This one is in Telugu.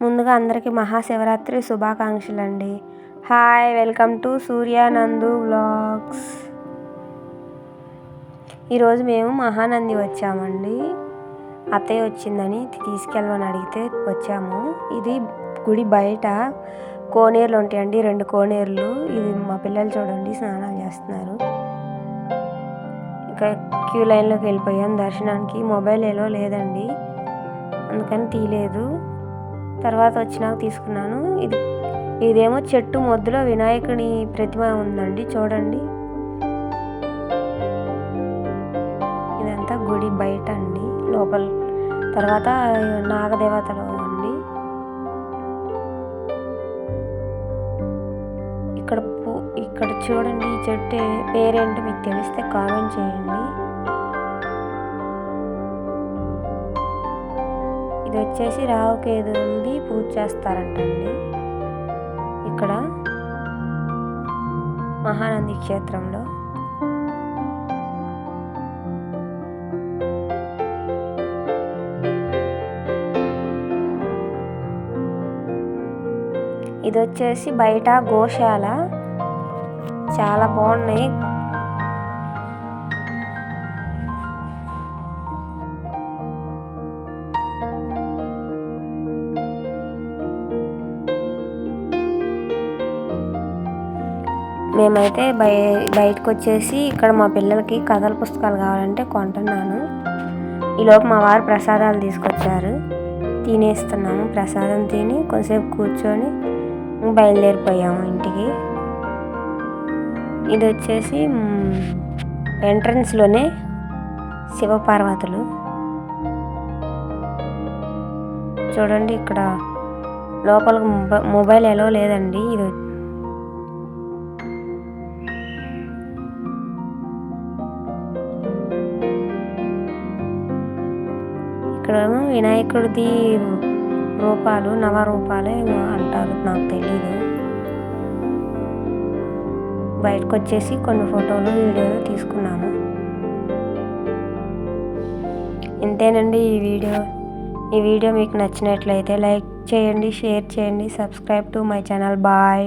ముందుగా అందరికీ మహాశివరాత్రి శుభాకాంక్షలు అండి hi welcome to Suryanandu blogs ఈరోజు మేము మహానంది వచ్చామండి. అత్తయ్య వచ్చిందని తీసుకెళ్ళమని అడిగితే వచ్చాము. ఇది గుడి బయట కోనేరులు ఉంటాయండి రెండు కోనేరులు. ఇది మా పిల్లలు చూడండి స్నానాలు చేస్తున్నారు. ఇంకా క్యూ లైన్లోకి వెళ్ళిపోయాం. దర్శనానికి మొబైల్ ఏలో లేదండి. అందుకని తీయలేదు తర్వాత వచ్చినాక తీసుకున్నాను. ఇది ఇదేమో చెట్టు మొద్దులో వినాయకుని ప్రతిమ ఉందండి చూడండి. ఇదంతా గుడి బయట అండి లోపల. తర్వాత నాగదేవతలో అండి. ఇక్కడ పూ ఇక్కడ చూడండి ఈ చెట్టు పేరేంటో మీకు తెలిస్తే కామెంట్ చేయండి. ఇది వచ్చేసి రావుకేదు ఉంది పూజ చేస్తారంటండి. ఇక్కడ మహానంది క్షేత్రంలో. ఇది వచ్చేసి బయట గోశాల. చాలా బాగున్నాయి. మేమైతే బయ బయటకు వచ్చేసి ఇక్కడ మా పిల్లలకి కథల పుస్తకాలు కావాలంటే కొంటున్నాను. ఈలోపు మా వారు ప్రసాదాలు తీసుకొచ్చారు. తినేస్తున్నాము ప్రసాదం తిని కొంచెంసేపు కూర్చొని బయలుదేరిపోయాము ఇంటికి. ఇది వచ్చేసి ఎంట్రన్స్లోనే శివపార్వతులు. చూడండి ఇక్కడ లోపల మొబైల్ ఎలా లేదండి. ఇది ఇక్కడ వినాయకుడిది రూపాలు నవరూపాలే అంటారు నాకు తెలీదు. బయటకు వచ్చేసి కొన్ని ఫోటోలు వీడియోలు తీసుకున్నాము ఇంతేనండి ఈ వీడియో. ఈ వీడియో మీకు నచ్చినట్లయితే లైక్ చేయండి షేర్ చేయండి subscribe to my channel. Bye.